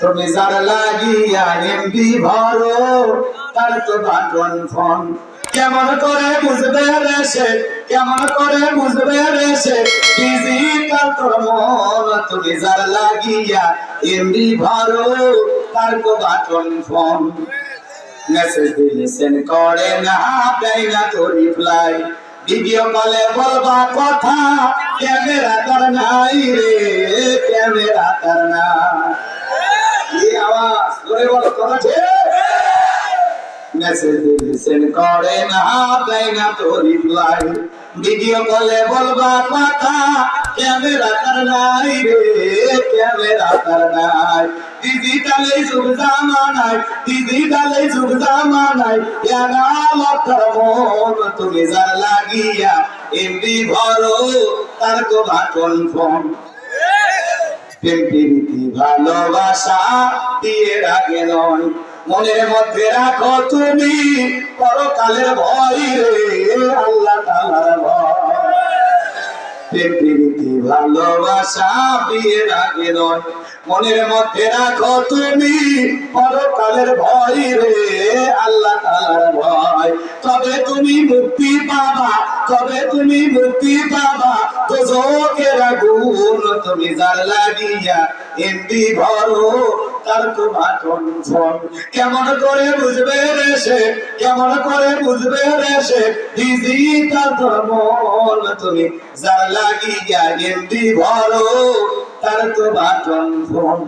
তুমি যার লাগিয়া এমবি ভরো, তার তো বাটন ফোন। কেমন করে বুঝবে রে সে? কেমন করে বুঝবে রে সে? ডিজিটাল তোর মন তুমি যার লাগিয়া এমবি ভরো, তার তো বাটন ফোন। মেসেজ দিলে সেন্ড করে না, দেয় না তো রিপ্লাই ভিডিও কলে বলবা কথা ক্যামেরা তার নাই রে ক্যামেরা তার নাই। মেসেজ দিলে সেন্ড করে না তো রিপ্লাই ভিডিও কলে বলবা কথা ক্যামেরা তার নাই রে ক্যামেরা তার নাই। ডিজিটালে যুগ জামানায় ডিজিটালে যুগ জামানায় ইয়ানা লক্ষর মন তুমি যার লাগিয়া? এমনি ভরো তার তো বাটন ফোন। প্রেম প্রীতি ভালোবাসা দিয়ে রাখে নয়। মনের মধ্যে রাখো তুমি। পরকালের ভয় রে, আল্লাহ তালার ভয়। প্রীতি ভালোবাসা বিয়ে রাখে নয়। মনের মধ্যে রাখো তুমি, পরকালের ভয় রে, আল্লাহ তালার ভয়। তবে তুমি মুক্তি পাবা, তবে তুমি মুক্তি পাবা। তো চোখের আগুন তুমি যার লাগিয়া এমনি ভরো। তার তো জন্মফল কেমন করে বুঝবে রেসে কেমন করে বুঝবে রেসে দিদি, তার ধর্মল তুমি যার লাগি এমনি ভরো, তার তো বাটন ফোন